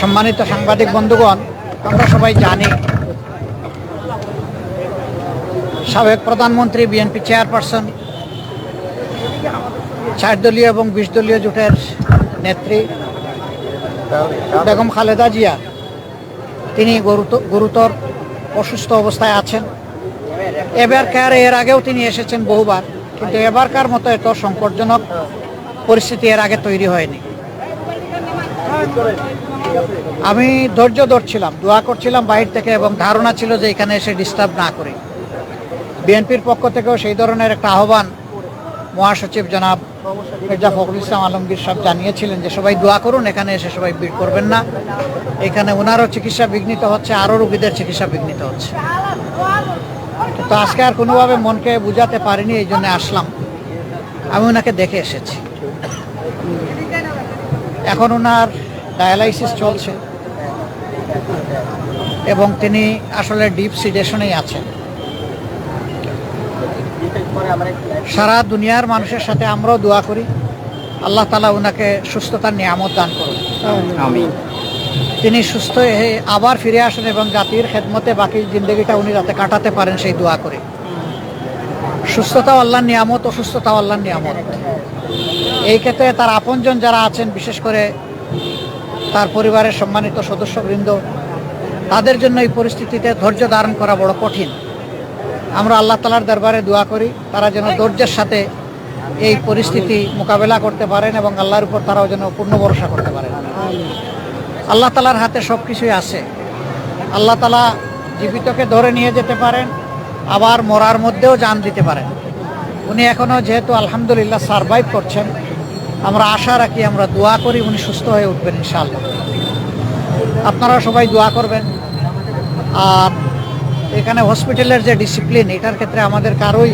সম্মানিত সাংবাদিক বন্ধুগণ, আমরা সবাই জানি সাবেক প্রধানমন্ত্রী, বিএনপি চেয়ারপারসন চার দলীয় এবং বিশ দলীয় জোটের নেত্রী বেগম খালেদা জিয়া। তিনি গুরুত- গুরুতর অসুস্থ অবস্থায় আছেন। এবারকার এর আগেও তিনি এসেছেন বহুবার। কিন্তু এবারকার মতো এত সংকটজনক পরিস্থিতি এর আগে তৈরি হয়নি। আমি ধৈর্য ধরছিলাম, দোয়া করছিলাম বাইরে থেকে এবং ধারণা ছিল যে এখানে এসে ডিস্টার্ব না করে। বিএনপির পক্ষ থেকেও সেই ধরনের একটা আহ্বান মহাসচিব জনাব মির্জা ফখরুল ইসলাম আলমগীর সাহেব জানিয়েছিলেন যে, সবাই দোয়া করুন, এখানে এসে সবাই ভিড় করবেন না। এখানে ওনারও চিকিৎসা বিঘ্নিত হচ্ছে, আরও রোগীদের চিকিৎসা বিঘ্নিত হচ্ছে। তো আজকে আর কোনোভাবে মনকে বুঝাতে পারিনি, এই জন্য আসলাম। আমি ওনাকে দেখে এসেছি। এখন ওনার ডায়ালাইসিস চলছে। এবং তিনি আসলে ডিপ সিডেশনেই আছেন। সারা দুনিয়ার মানুষের সাথে আমরাও দোয়া করি। আল্লাহ তালা ওনাকে সুস্থতার নিয়ামত দান করুন। তিনি সুস্থ হয়ে আবার ফিরে আসেন এবং জাতির খেদমতে বাকি জিন্দগিটা উনি যাতে কাটাতে পারেন সেই দোয়া করে। সুস্থতাও আল্লাহর নিয়ামত অসুস্থতাও আল্লাহর নিয়ামত। এই ক্ষেত্রে তার আপনজন যারা আছেন, বিশেষ করে তার পরিবারের সম্মানিত সদস্যবৃন্দ, তাদের জন্য এই পরিস্থিতিতে ধৈর্য ধারণ করা বড় কঠিন। আমরা আল্লাহ তালার দরবারে দোয়া করি, তারা যেন ধৈর্যের সাথে এই পরিস্থিতি মোকাবেলা করতে পারেন এবং আল্লাহর উপর তারাও যেন পূর্ণ ভরসা করতে পারেন। আল্লাহ তালার হাতে সব কিছুই আছে। আল্লাহ তালা জীবিতকে ধরে নিয়ে যেতে পারেন, আবার মরার মধ্যেও জান দিতে পারেন। উনি এখনও যেহেতু আলহামদুলিল্লাহ সারভাইভ করছেন, আমরা আশা রাখি, আমরা দোয়া করি উনি সুস্থ হয়ে উঠবেন ইনশাআল্লাহ। আপনারা সবাই দোয়া করবেন। আর এখানে হসপিটালের যে ডিসিপ্লিন, এটার ক্ষেত্রে আমাদের কারোই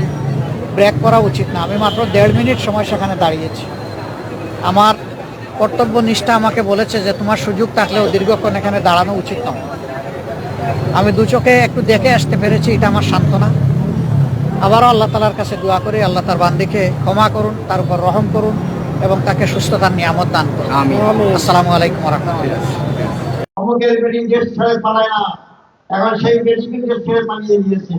ব্রেক করা উচিত না। আমি মাত্র দেড় মিনিট সময় সেখানে দাঁড়িয়েছি। আমার কর্তব্য নিষ্ঠা আমাকে বলেছে যে তোমার সুযোগ থাকলেও দীর্ঘক্ষণ এখানে দাঁড়ানো উচিত নয়। আমি দু চোখে একটু দেখে আসতে পেরেছি এটা আমার সান্ত্বনা। আবারও আল্লাহ তালার কাছে দোয়া করি আল্লাহ তার বান্দিকে ক্ষমা করুন তার উপর রহম করুন এবং তাকে সুস্থতার নিয়ামত দান করুন। আসসালামু আলাইকুম রহমতুল্লাহ। এখন সেই ছেড়ে পালিয়ে গিয়েছে।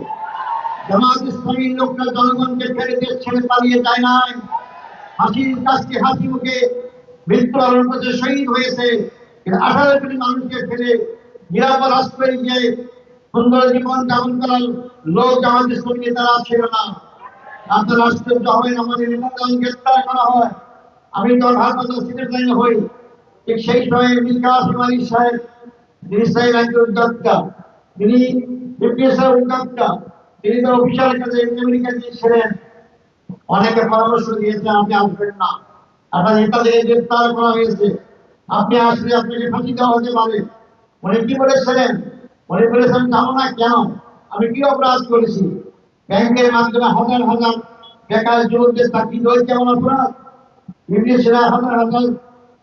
জামাত ইসলামীর লোকরা জনগণকে ছেড়ে দেশ ছেড়ে পালিয়ে যায় নাই। হাসির কাছকে হাসি মুখে মৃত্যুবরণ করতে শহীদ হয়েছে। আঠারো কোটি মানুষকে ফেলে নিরাপদ আশ্রয় গিয়ে সুন্দর জীবন যাপন করার লোক জামাত ইসলামী তারা ছিল না। আপনার আশ্চর্য হবেন আমাদের গ্রেপ্তার করা হয়, আমি তো ভারপ্রাপ্ত সেক্রেটারি হই, ঠিক সেই সময় বিকাশ মালিক সাহেব সাহেব একজন উদ্যোক্তা তিনি বিপিএসের উদ্যোক্তা তিনি তো অফিসারের কাছে আমেরিকাতে ছিলেন। অনেকে পরামর্শ দিয়েছে আপনি আসবেন না। আপনার নেতাদের গ্রেপ্তার করা হয়েছে, আপনি আসলে আপনাকে ফাঁসি দেওয়া হতে পারে? উনি কি বলেছিলেন? উনি বলেছেন জানো না কেন? আমি কি অপরাধ করেছি? ব্যাংকের মাধ্যমে হাজার হাজার বেকার যুবকদের চাকরি দেওয়া কেমন অপরাধ? বিদেশিরা হাজার হাজার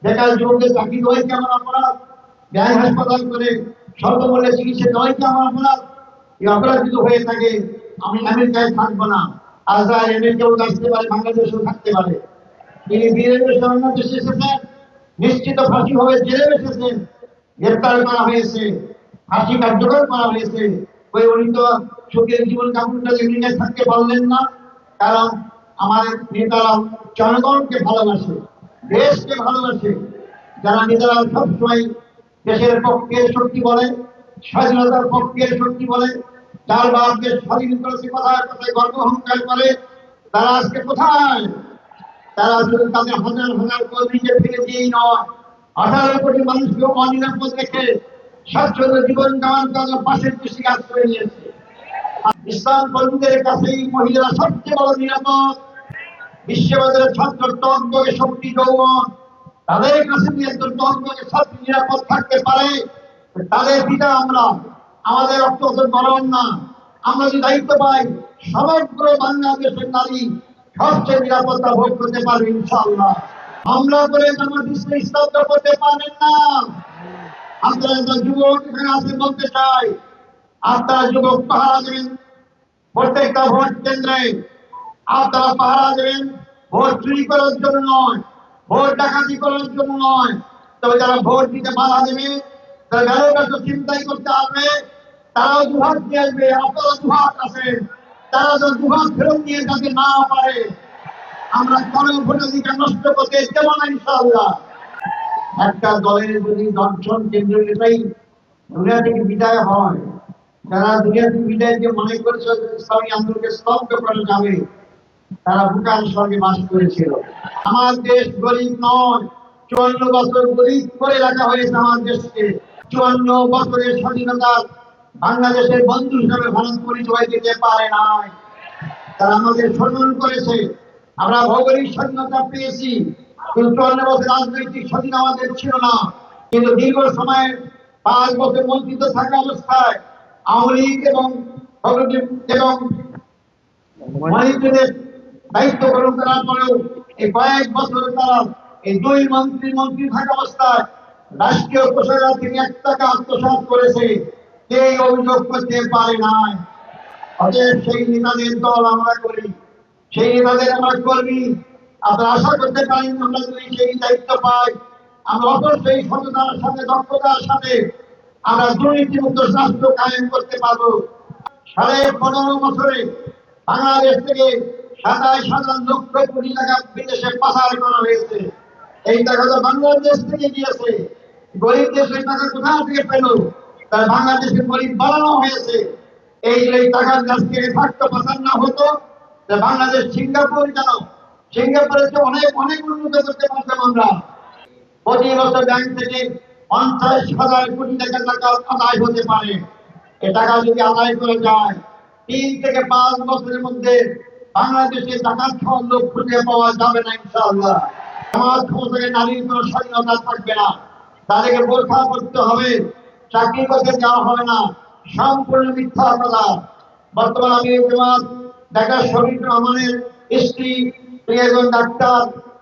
বেকার যুবকদের চাকরি দেওয়া কেমন অপরাধ? ব্যয় হাসপাতাল করে স্বল্পমূল্যে চিকিৎসা দেওয়া কেমন অপরাধ? এই অপরাধ যদি হয়ে থাকে, আমি আমেরিকায় থাকব না। আজরাইল আমেরিকাও আসতে পারে, বাংলাদেশেও থাকতে পারে। তিনি বীরেন্দ্র দেশে এসেছেন নিশ্চিত ফাঁসি হবে জেলে এসেছেন গ্রেপ্তার করা হয়েছে, ফাঁসি কার্যকর করা হয়েছে। ওই উনি তো সুখের জীবন যাপনটা আমেরিকায় থাকতে পারলেন না কারণ আমাদের নেতারা জনগণকে ভালোবাসে, দেশকে ভালোবাসে। যারা নেতারা সবসময় দেশের পক্ষে শক্তি বলে, স্বাধীনতার পক্ষে শক্তি বলে যার বাপ দেশ স্বাধীন করেছে, কথায় কথায় গর্ব অহংকার করে, তারা আজকে কোথায়? তারা শুধু তাদের হাজার হাজার কর্মীকে ফিরে দিয়েই নয়। আঠারো কোটি মানুষকে অনিরাপদ রেখে স্বাচ্ছন্দ্য জীবন যাপন তাদের পাশের দৃষ্টিকে আশ্রয় নিয়েছে। ইসলাম কর্মীদের কাছে এই মহিলারা সবচেয়ে বড় নিরাপদ। বিশ্ববাজারের ছাত্র তন্ত্রকে শক্তি যৌবন তাদের কাছে নিয়ন্ত্রণ তন্ত্রকে শক্তি নিরাপদ থাকতে পারে, তাদের পিতা আমরা। আমাদের রক্ত গরম না আমরা যে দায়িত্ব পাই, সমগ্র বাংলাদেশের নারী সবচেয়ে নিরাপত্তা ভোগ করতে পারবে ইনশাআল্লাহ। আমরা করে আমার বিশ্ব স্তব্ধ করতে পারবেন না। আপনারা যারা যুবক এখানে আছে বলতে চাই, আপনারা যুবক পাহারা দেবেন, প্রত্যেকটা ভোট কেন্দ্রে আপনারা পাহারা দেবেন। ভোট চুরি করার জন্য নয়, ভোট ডাকাতি করার জন্য নয়। তবে যারা ভোট দিতে বাধা দেবে তারা ব্যালট চিন্তাই করতে আসবে। তারাও দুহাত নিয়ে আসবে, আপনারা দুহাত আছেন। তারা তো দুহাত ফেরত নিয়ে যাতে না পারে। আমরা কোনো ভোটাধিকার নষ্ট করতে দেব না একটা দলের যদি দর্শন কেন্দ্র নেতাই দুনিয়া থেকে বিদায় হয়, যারা দুনিয়া থেকে বিদায় দিয়ে মনে করেছে ইসলামী আন্দোলনকে স্তব্ধ করা যাবে, তারা ভুটান সঙ্গে বাস করেছিল। আমার দেশ গরিব নয়, চুয়ান্ন বছর গরিব করে রাখা হয়েছে আমার দেশকে। চুয়ান্ন বছরের স্বাধীনতা বাংলাদেশের বন্ধু হিসাবে ভারত পরিচয় দিতে পারে নাই, তারা আমাদের শোষণ করেছে। আমরা ভৌগোলিক স্বাধীনতা পেয়েছি চুয়ান্ন বছর রাজনৈতিক স্বাধীন আমাদের ছিল না। কিন্তু দীর্ঘ সময় পাঁচ বছর থাকা অবস্থায় আওয়ামী লীগ এবং এবং দায়িত্ব গ্রহণ করার পরেও এই কয়েক বছর তারা এই দুই মন্ত্রী মন্ত্রী থাকা অবস্থায় রাষ্ট্রীয় কোষাগার থেকে এক টাকা আত্মসাৎ করেছে। কেউ অভিযোগ করতে পারে নাই। অতএব সেই নেতাদের দল আমরা করি। সেই নেতাদের আমরা কর্মী। আমরা আশা করতে পারি আমরা যদি সেই দায়িত্ব পাই, আমরা অবশ্যই সততার সাথে, দক্ষতার সাথে আমরা দুর্নীতিমুক্ত রাষ্ট্র কায়েম করতে পারব। সাড়ে পনেরো বছরে বাংলাদেশ থেকে সাতাশ হাজার লক্ষ কোটি টাকা বিদেশে পাচার করা হয়েছে। এই টাকা তো বাংলাদেশ থেকে গিয়েছে। গরিব দেশের টাকা কোথা থেকে পেল? তার বাংলাদেশের গরিব বাড়ানো হয়েছে। এই যে এই টাকার কাছ থেকে থাকতো, পাচার না হতো বাংলাদেশ সিঙ্গাপুর কেন? সিঙ্গাপুরের চেয়ে অনেক অনেক উন্নত করতে পারতাম আমরা। প্রতি বছর ব্যাংক থেকে পঞ্চাশ হাজার কোটি টাকা টাকা আদায় হতে পারে। এ টাকা যদি আদায় করে যায়, তিন থেকে পাঁচ বছরের মধ্যে বাংলাদেশে টাকা খাওয়ার লোক খুঁজে পাওয়া যাবে না ইনশাআল্লাহ। সমাজ ক্ষমতাকে নারীর কোনো স্বাধীনতা থাকবে না। তাদেরকে বোরখা করতে হবে। চাকরি করতে দেওয়া হবে না। সম্পূর্ণ মিথ্যা কথা। বর্তমান আমি জামাত ঢাকা শরীফ রহমানের স্ত্রী তিনি একজন ডাক্তার,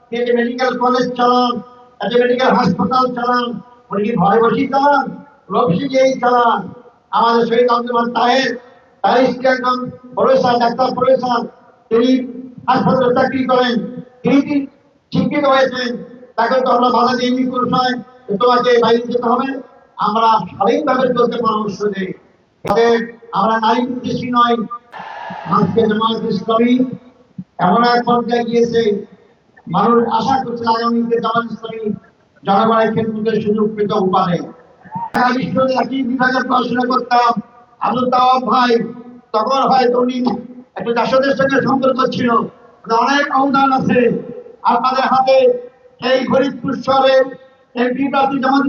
তিনি মেডিকেল কলেজ চালান একটা মেডিকেল হাসপাতাল চালান। উনি কি ঘরে বসেই চালান? রবসি চালান। আমাদের শহীদ আব্দুল তাহের, তার স্ত্রী একজন প্রফেসর ডাক্তার প্রফেসর তিনি হাসপাতালে চাকরি করেন। তিনি শিক্ষিত হয়েছেন? তাকে তো আমরা বাধা দিইনি কোনো সময়। তোমাকে বাইরে যেতে হবে। আমরা স্বাধীনভাবে চলতে পরামর্শ দিই। অতএব আমরা নারী উদ্দেশ্যী নয় আজকে জামাত ইসলামী এমন এক পর্যায়ে গিয়েছে, মানুষ আশা করছে আগামীতে জামাত ইসলামী জনগণের ক্ষেত্রে সুযোগ পেতে পারে। একই বিভাগে পড়াশোনা করতাম। আব্দুল তাওয়াব ভাই তখন হয়তো উনি একটু জাসদের সঙ্গে সম্পর্ক ছিল। অনেক অনুদান আছে। আপনাদের হাতে এই ফরিদপুর শহরে জামাত